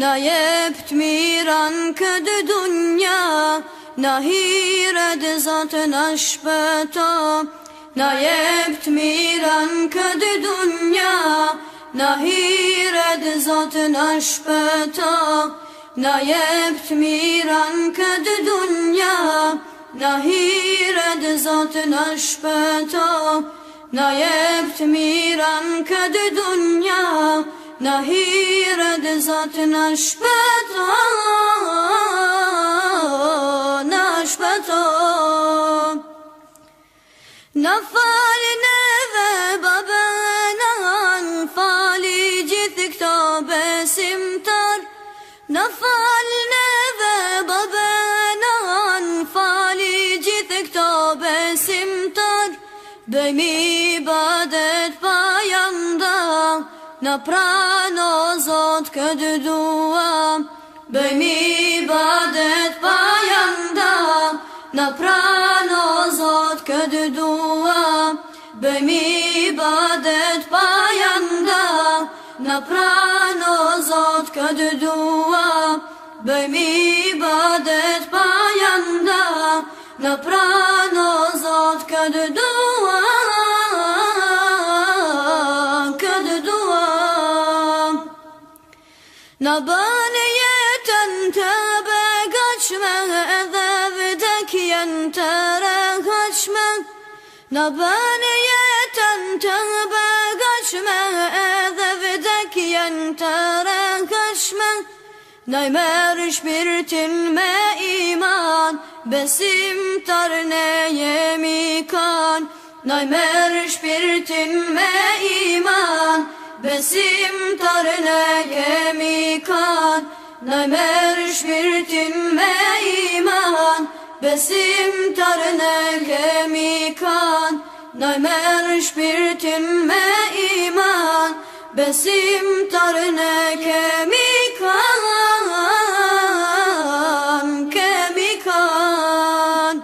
نایبت میران کد دنیا نهیرد ذات نشبتا نایبت میران کد دنیا نهیرد ذات نشبتا نایبت میران کد دنیا نهیرد ذات نشبتا نایبت میران کد دنیا Nahire de zaten aşbeta Naşbeta Nafaline ve babenan Fali cidik tabe simtar Nafaline ve babenan Fali cidik tabe simtar Bemi ibadet Në pranë o Zot këtë duam Bëjmi badet pa janda Në pranë o Zot këtë duam Bëjmi badet pa janda Në pranë o Zot këtë duam Bëjmi badet pa janda Në pranë o Zot këtë duam Na baniyeten tebe kaçma Edevdek yentere kaçma. Na baniyeten tebe kaçma Edevdek yentere kaçma. Naymeriş bir tinme iman Besim tarneye mikan Naymeriş bir tinme iman Besim tarneye mikan Naymeriş bir tinme iman. Besim tarneye mikan Naymeriş bir tinme iman. Besim tarneye mikan Kemikan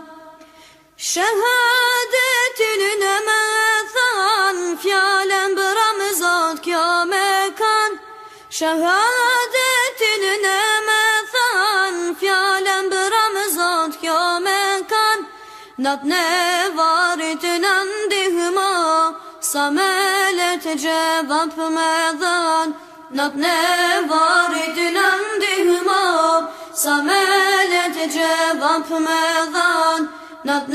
Nat ne varitün andihma Samelet cevap medan Nat ne varitün andihma Samelet cevap medan Nat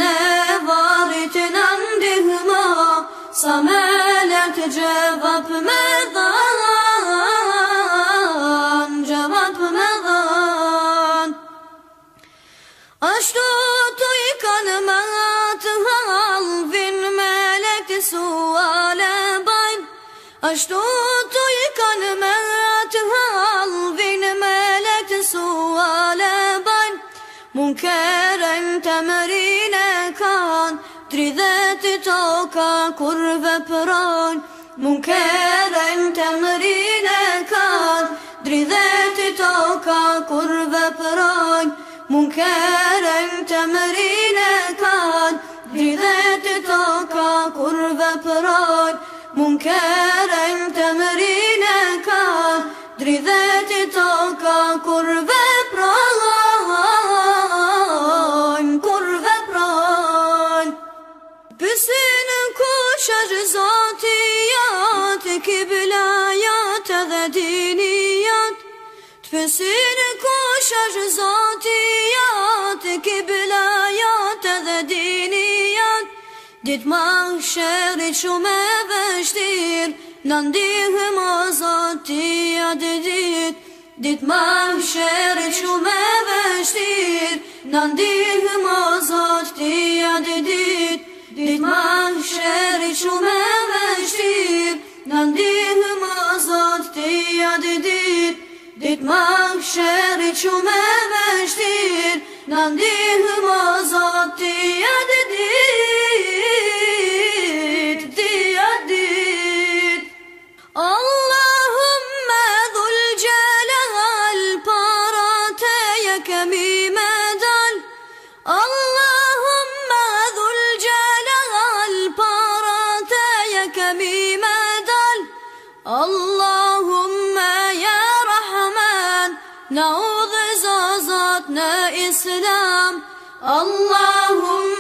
Ashtu të i kanë me atë halë Vinë me lekë suale bajnë Mun kërën të mërinë e kanë Tridhet i toka kur veprojnë Mun kërën të mërinë e kanë Tridhet i toka kur veprojnë Mun kërën të mërinë e kanë Tridhet i toka kur veprojnë Munkera të mërinë e ka Dridheti të ka kur veprojnë Kur veprojnë. Pësinë në kush është zoti jatë Kibla jatë edhe dini jatë Të pësinë në kush është zoti jatë Kibla jatë edhe dini jatë Ditë ma shërit shumë e vështir Në ndihëm o zotia dhe dit. Ditë ma shërit shumë e vështir Në ndihëm o zotia dhe dit. Ditë ma shërit shumë e vështir Në ndihëm o zotia dhe dit. Ditë ma shërit shumë e vështir Në ndihëm o zotia dhe dit لك بما دل. اللهم يا رحمن نعوذ زازتنا إسلام. اللهم